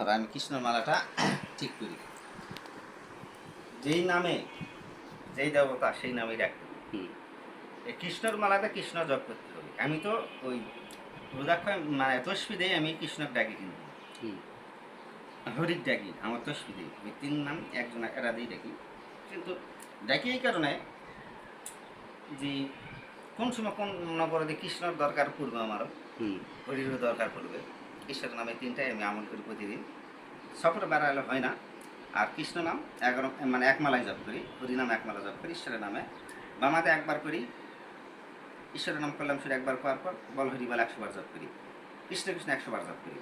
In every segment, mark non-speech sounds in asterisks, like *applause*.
ধরো আমি কৃষ্ণর মালাটা *clears throat* ঠিক করি। যেই নামে যেই দেবতা সেই নামেই রাখতে এই কৃষ্ণর মালাটা কৃষ্ণ জপ করতে হবে। আমি তো ওই রুদাক্ষয় মানে তসবি দেই আমি কৃষ্ণর ডাকি কিন্তু। হুম। হরির ডাকি আমার তসবি দেই। ওই তিন নাম একজন এরা দিয়ে ডাকি। কিন্তু ডাকি এই কারণে যে কোন সময় কোন নবরদে কৃষ্ণর দরকার পড়বে আমারও হুম। হরিরও দরকার পড়বে। কৃষ্ণের নামে তিনটাই আমি আমল করি প্রতিদিন। সফরে বেড়ালে হয় না। আর কৃষ্ণ নাম, এগারো মানে এক মালায় জপ করি, হরি নাম এক জপ করি, ঈশ্বরের নামে। বামাতে একবার করি, ঈশ্বরের নাম করলাম সুরে একবার করার পর বল হরি বল একশো বার জপ করি। কৃষ্ণ কৃষ্ণ একশো বার জপ করি।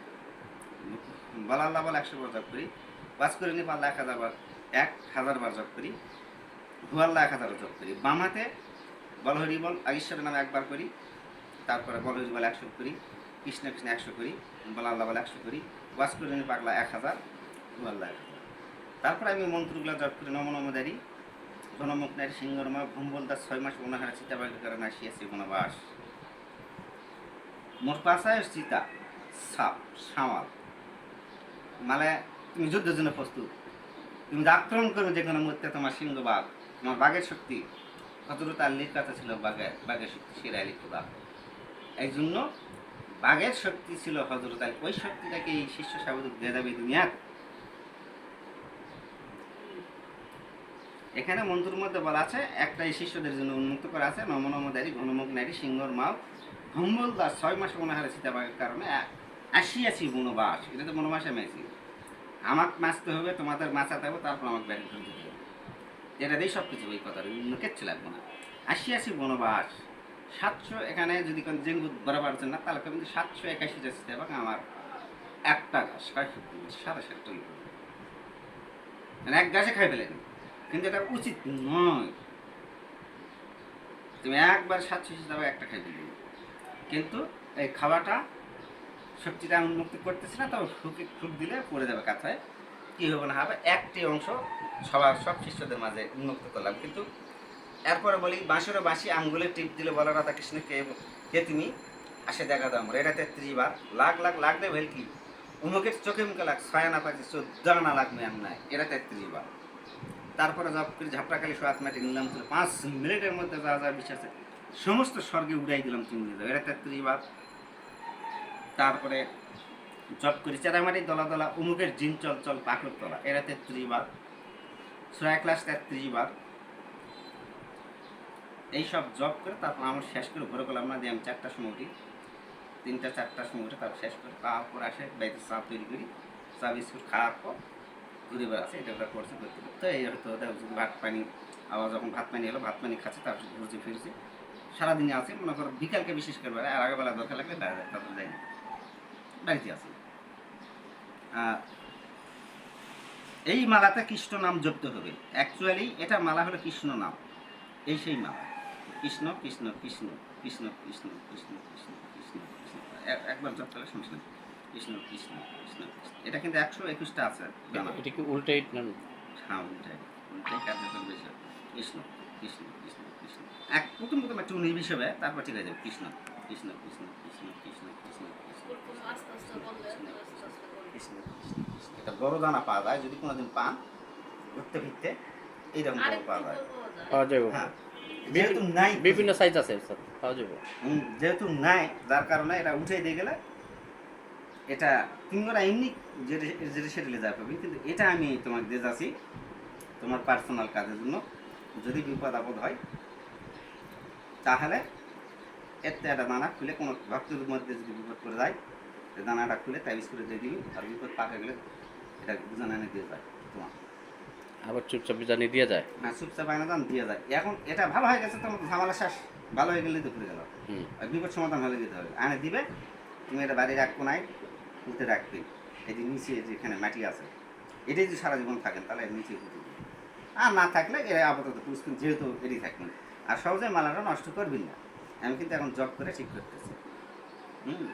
বল আল্লাহ বল একশো বার জপ করি। বাস করে নি পাল্লা এক হাজার বার, এক হাজার বার জপ করি। হুয়াল্লা এক হাজার জপ করি। বামাতে বল আর ঈশ্বরের নামে একবার করি। তারপরে বল হরি বল একশো করি। কৃষ্ণ কৃষ্ণ একশো করি, বল আল্লাহ বল একশো করি বাস করে পাগলা এক হাজার এক তারপরে আমি মন্ত্রগুলো জপ করি, নম নমদারি ঘনমুখ নারী সিংহর মা ভম্বল দাস ছয় মাস অনাহারা চিতাবাগি করে নাসিয়াছি বনবাস। মোট পাশায় সীতা সাপ, সামাল। মানে তুমি যুদ্ধের জন্য প্রস্তুত। তুমি আক্রমণ করবে যে কোনো মুহূর্তে তোমার সিংহ বাঘ, তোমার বাঘের শক্তি। কতটা তার লিখ কথা ছিল বাঘের বাঘের শক্তি, সেরাই লিখতে বাঘ এই জন্য বাঘের শক্তি ছিল হজরত আলী ওই শক্তিটাকে এই শিষ্য সাবধক দিয়ে যাবে দুনিয়ার। এখানে মন্ত্রের মধ্যে বলা আছে, একটাই শিষ্যদের জন্য উন্মুক্ত করা আছে, নম নমদারি ঘনমুখ নারী সিংহর মাও ভম্বল দাস ছয় মাস মনোহারে সীতাবাগের কারণে আ- আসিয়াছি বনবাস এটা তো বনবাসে মেয়েছি। আমাকে মাছতে হবে, তোমাদের মাছাতে হবে, তারপর আমাকে ব্যাগ ধরতে হবে। এটা দিয়ে সব কিছু ওই কথা অন্য কিচ্ছু লাগবে না। আসিয়াছি বনবাস সাতশো এখানে যদি কোন জেঙ্গু বরাবর আছেন না, তাহলে কিন্তু সাতশো একাশিটা সীতাবাগ আমার একটা গাছ সাড়ে সাতটা মানে এক গাছে খাই ফেলেন। কিন্তু এটা উচিত নয়। তুমি একবার সাতশো হিসাবে একটা খাই দিবি কিন্তু এই খাওয়াটা শক্তিটা উন্মুক্ত করতেছে না তবে ফুকে ফুক দিলে পড়ে যাবে কাঁথায়। কী হবে না হবে, একটি অংশ সবার সব শিষ্যদের মাঝে উন্মুক্ত করলাম। কিন্তু এরপরে বলি বাঁশরে বাঁশি আঙ্গুলে টিপ দিলে বলো, রাধা কৃষ্ণ, কে কে তুমি? আসে দেখা দাম এটা তেত্রিশ বার। লাখ লাখ লাখ দেয় ভেলকি উমুকের চোখে মুখে লাগ ছয় না পাচ্ছি চোদ্দ না লাখ মেয়াম নাই। এটা তেত্রিশ বার। তারপরে জব করে ঝাপটাখালি সোয়াত মাটি নিলাম তুলে পাঁচ মিনিটের মধ্যে যা যা বিশ্বাস সমস্ত স্বর্গে উড়াই দিলাম তুমি এটা তেত্রিশ বার। তারপরে জব করি চেরামারি দলা দলা, উমুকের জিন চল চল, পাকড় তলা। এটা তেত্রিশ বার। ছয় ক্লাস তেত্রিশ বার। এইসব জব করে তারপর আমার শেষ করে ভরে করলাম না দিয়ে আমি চারটার সময় উঠি। তিনটা চারটার সময় উঠে তারপর শেষ করে তারপর আসে বাড়িতে চা তৈরি করি। চা বিস্কুট খাওয়ার পর ঘুরে বেড়াচ্ছে এটা ওটা করছে করতে করতে এই হয়তো ভাত পানি আবার যখন ভাত পানি এলো ভাত পানি খাচ্ছে তারপর ঘুরছে ফিরছে। সারাদিনে আছে মনে করো বিকালকে বিশেষ করে বেড়ায় আর আগেবেলা দরকার লাগলে বাইরে যায়, তারপর যাই বাড়িতে আছে। এই মালাতে কৃষ্ণ নাম জপতে হবে। অ্যাকচুয়ালি এটা মালা হলো কৃষ্ণ নাম। এই সেই মালা। কৃষ্ণ কৃষ্ণ কৃষ্ণ কৃষ্ণ কৃষ্ণ কৃষ্ণ কৃষ্ণ কৃষ্ণ কৃষ্ণ একবার জপ করলে সমস্যা নেই কৃষ্ণ কৃষ্ণ কৃষ্ণ কৃষ্ণ এটা কিন্তু একশো একুশটা আছে। এটা কি উল্টাই না হ্যাঁ উল্টাই উল্টাই কার্যকর বিষয় কৃষ্ণ কৃষ্ণ কৃষ্ণ কৃষ্ণ এক প্রথম প্রথম একটু নির্বিষ হবে তারপর ঠিক আছে কৃষ্ণ কৃষ্ণ কৃষ্ণ কৃষ্ণ কৃষ্ণ কৃষ্ণ কৃষ্ণ। কৃষ্ণ। এটা বড় দানা পাওয়া যায় যদি কোনোদিন পান ঘুরতে ফিরতে এইরকম বড় পাওয়া যায় পাওয়া যায়। পাওয়া যাবে হ্যাঁ যেহেতু নাই বিভিন্ন সাইজ আছে স্যার পাওয়া যাবে। যেহেতু নাই যার কারণে এটা উঠে দিয়ে গেলে এটা তুমি ওরা এমনি যেটা সেটা যা পাবে কিন্তু এটা আমি তোমাকে দিয়ে যাচ্ছি তোমার পার্সোনাল কাজের জন্য। যদি বিপদ আপদ হয় তাহলে এতে একটা দানা খুলে কোনো ভক্তের মধ্যে যদি বিপদ করে যায় দানাটা খুলে তাই করে দিয়ে দিবি। আর বিপদ পাকে গেলে এটা বুঝানো এনে দিয়ে যায় তোমার। আবার চুপচাপ জানিয়ে দিয়ে যায়। না চুপচাপ আয়না দান দিয়ে যায়। এখন এটা ভালো হয়ে গেছে তোমার ঝামেলা শেষ। ভালো হয়ে গেলেই তো ঘুরে গেল। বিপদ সমাধান হলে দিতে হবে। আনে দিবে তুমি এটা বাড়ি রাখব নাই পুঁতে রাখবে। এই যে নিচে যেখানে মাটি আছে এটাই যদি সারা জীবন থাকেন তাহলে নিচে পুঁতে দিবে। আর না থাকলে এরা আপাতত পুষবেন যেহেতু এটাই থাকবেন আর সহজে মালাটা নষ্ট করবেন না। আমি কিন্তু এখন জব করে ঠিক করতেছি। হুম।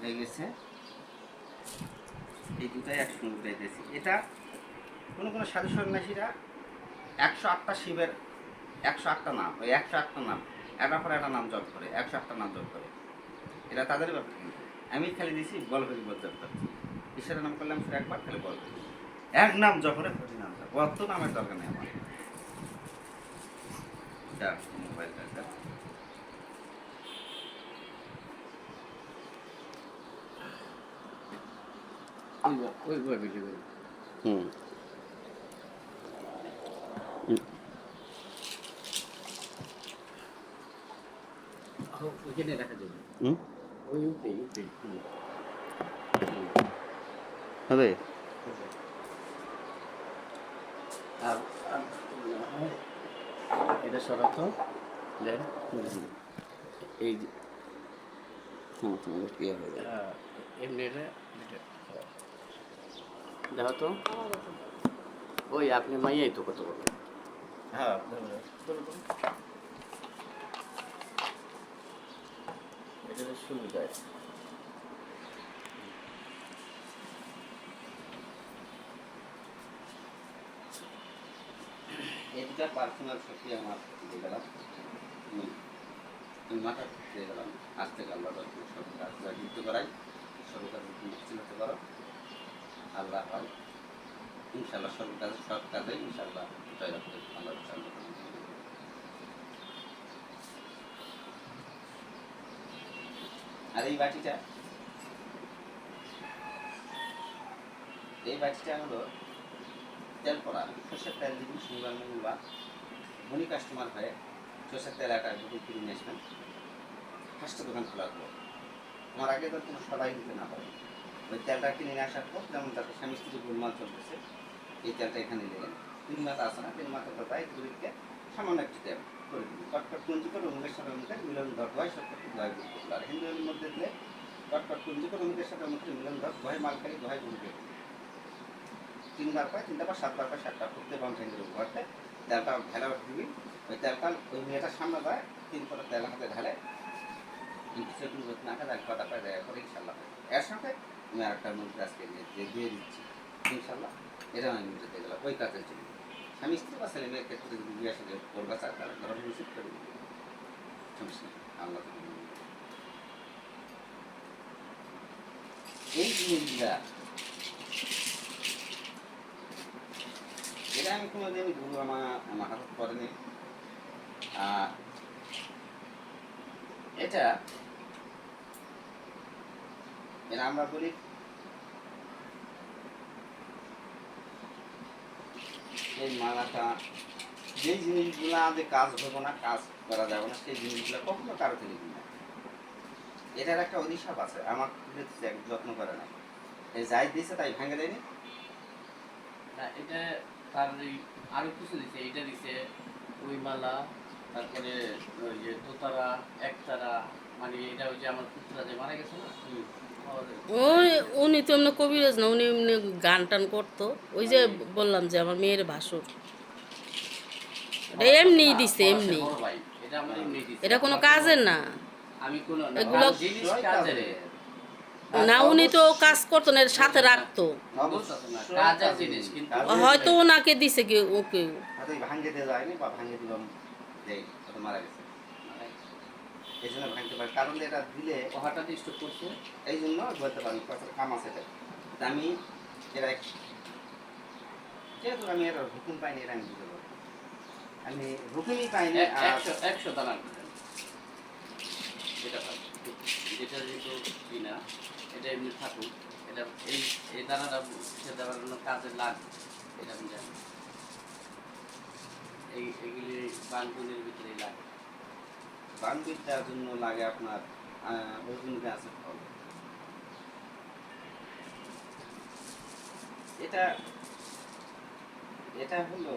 হয়ে গেছে। এই দুটাই একসঙ্গে উঠাইতেছি এটা কোনো কোনো সাধু সন্ন্যাসীরা একশো আটটা শিবের একশো আটটা নাম, ওই একশো আটটা নাম, একটা পর একটা নাম জপ করে, একশো আটটা নাম জপ করে। এটা তাদের ব্যাপার কিন্তু। আমি খালি দিছি বল হরি বল জপ করছি ঈশ্বরের নাম করলাম ফির একবার খালি বল এক নাম জপ করে হরি নাম জপ। অত নামের দরকার নেই আমার। মোবাইলটা যা ওইভাবে ভিডিও করি হুম হবে এটা সরাতো এই যে হুম হুম ক্লিয়ার হয়ে যাবে এমনি এটা দেখো তো। ওই আপনি মাইয়াই তো কত বড়। হ্যাঁ ধরো। এটা পার্সোনাল আমার দিয়ে গেলাম। মাথা দিয়ে গেলাম। কাজ যুক্ত করাই। সব কাজ চিহ্নিত করো। আল্লাহ হয় ইনশাল্লাহ সব কাজ, সব কাজে ইনশাল্লাহ জয় রাখতে আল্লাহ আর এই বাটিটা এই বাটিটা হলো তেল পড়া সর্ষের তেল দিবি শনিবার, মঙ্গলবার ধনী কাস্টমার হয়ে সর্ষের তেল একটা দোকান কিনে নিয়ে আসবেন। পাঁচটা দোকান খোলা হলো। আমার আগে তো কোনো সবাই দিতে না পারে। ওই তেলটা কিনে নিয়ে আসার পর যেমন যাতে স্বামী স্ত্রী গোলমাল চলতেছে, এই তেলটা এখানে নিলেন তিন মাথা আছে না, তিন মাথা তাই দূরকে সামান্য একটু তেল করে দিন কটকট কুঞ্জি করে অমুকের সাথে অমুকে মিলন ধর হয় সত্য দয় গুরুত্ব আর হিন্দুদের মধ্যে দিলে কটকট কুঞ্জি করে অমুকের সাথে অমুকে মিলন ধর দয় মালকারি দয় গুরুকে তিনবার পায় তিনটা বা সাতবার পায় সাতটা ফুটতে বাম ঠেঙ্গের উপরতে তেলটা ঢেলা দিবি। ওই তেলটা, ওই মেয়েটার সামনে দেয় তিন করে তেল হাতে ঢালে কিন্তু সে না খেলে এক কটা পায় করে ইনশাল্লাহ। এর সাথে আমি আরেকটা মন্ত্র আজকে দিয়ে দিয়ে- দিয়ে দিচ্ছি, ইনশাল্লাহ এটা আমি বুঝতে গেলাম। ওই কাজের জন্য। স্বামী, স্ত্রী বা ছেলে মেয়ের ক্ষেত্রে যদি বিয়ে আসলে করবা চায় তারা ধরো নিশ্চিত করে দিবে। সমস্যা আল্লাহ এই জিনিসগুলা এটা আমি কোনোদিন গুরু আমার আমার হাতে করেনি এটা এটা আমরা বলি এই মালাটা যে জিনিসগুলো আমাদের কাজ হব না কাজ করা যাবে না সেই জিনিসগুলো কখনো কারও থেকে না। এটার একটা অভিশাপ আছে আমার যত্ন করে না এই যাই দিয়েছে তাই ভেঙে দেয়নি। না এটা তার আরও কিছু দিছে এটা দিছে ওই মালা তারপরে ওই যে দোতারা একতারা মানে এটা ওই যে আমার পুত্রা যে মারা গেছে না? ওই, উনি তো এমনি কবিরাজ না, উনি এমনি গান টান করতো। ওই যে বললাম যে আমার মেয়ের ভাসুর এটা এমনিই দিছে, এমনি। এটা এমনি কোনো কাজের না। এগুলো- না, উনি তো কাজ করতো না, এর সাথে রাখতো। হয়তো ওনাকে দিছে কি, ওকে হয়তো এই ভাঙে দিয়ে যায়নি বা ভাঙে দিলাম দেয় হয়তো মারা গেছে এই জন্য ভাঙতে পারে। কারণ এটা দিলে ও হঠাৎ স্টক করছে এই জন্য বলতে পারি কত কাম আছে এটা। আমি এরা যেহেতু আমি এর হুকুম পাইনি এটা আমি বুঝতে পারব। আমি হুকুমই পাইনি এক- একশো একশো দানা এটা থাক যেটা যেহেতু কিনা এটা এমনি থাকুক এটা এই এই দানাটা সে দেওয়ার জন্য কাজে লাগবে এটা আমি জানি। এই এগুলি বানগুলির ভিতরেই লাগে। বানবিদ্যার জন্য লাগে আপনার অর্জুন গাছের ফল এটা এটা হলো,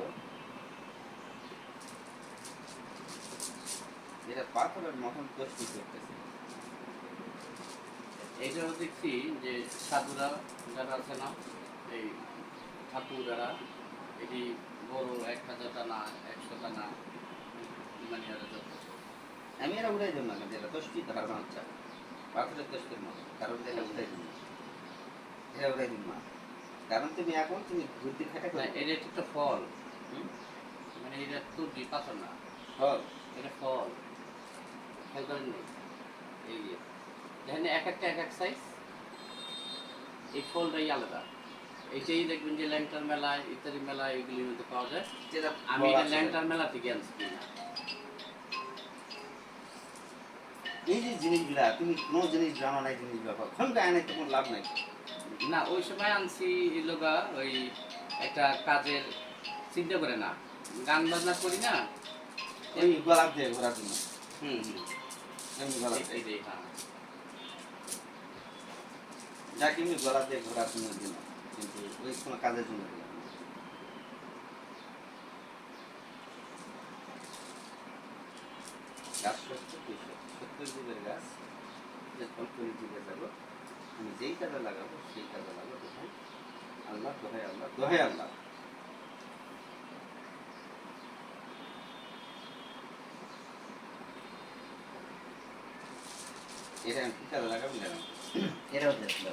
এটা পাথরের মতন প্রস্তুত করতেছে। এইটাও দেখছি যে সাধুরা যারা আছে না, এই ঠাকুর যারা, এটি বড় এক হাজার টানা, একশো টানা মানে যত আমি এরা উড়াই দেব না যেটা দশটি ধারণা হচ্ছে পাথরের দোষের মতো কারণ উঠাই দিন এটা উঠাই দিন মা কারণ তুমি এখন তুমি বুদ্ধি খাটা না, করে এটা তো একটা ফল মানে এটা পাথর না। ফল? এটা ফল। খেয়াল করেন এই যে দেখেন এক একটা এক এক সাইজ এই ফলটাই আলাদা। এইটাই দেখবেন যে ল্যাংটার মেলায় ইত্যাদি মেলায় এগুলির মধ্যে পাওয়া যায়। আমি এটা ল্যাংটার মেলা থেকে আনছি এই যে জিনিসগুলা তুমি কোনো জিনিস জানো না এই জিনিস ব্যাপার ওখানটা আনে তো কোনো লাভ নাই? না ওই সময় আনছি লোকা ওই একটা কাজের চিন্তা করে না। গান বাজনা করি না। ওই গোলাপ দিয়ে ঘোরার জন্য। হুম হুম। এমনি গোলাপ দিয়ে। এইটাই হ্যাঁ। যা কিনি গোলাপ দিয়ে ঘোরার জন্য দিন কিন্তু ওই কোনো কাজের জন্য দিলাম না। গাছ সত্য যুগের গাছ যে আমি যেই কাজে লাগাবো সেই কাজে লাগাবো দোহাই আল্লাহ দোহাই আল্লাহ দোহাই আল্লাহ এটা আমি কি কাজে লাগাবো জানো এটাও দেখল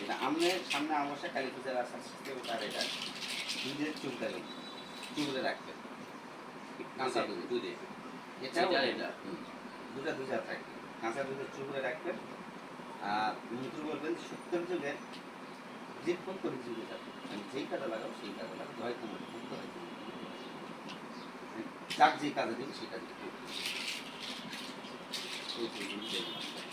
এটা আমনের সামনে আমাশা কালী পূজার আসার সিস্টেম আর এটা দুধের চুলকালি চুলে রাখবে কাঁচা দুধ। দুধে। এটাও এটা, এটা এটা। দুটা থাকে। কাঁচা দুধের রাখবেন। আর মন্ত্র বলবেন যে কোন করে যুগে যাবে যেই কাজে লাগাও সেই কাজে লাগাবো হয় তোমার মুক্ত হয় যাক যে কাজে দেবে সেই কাজে এই।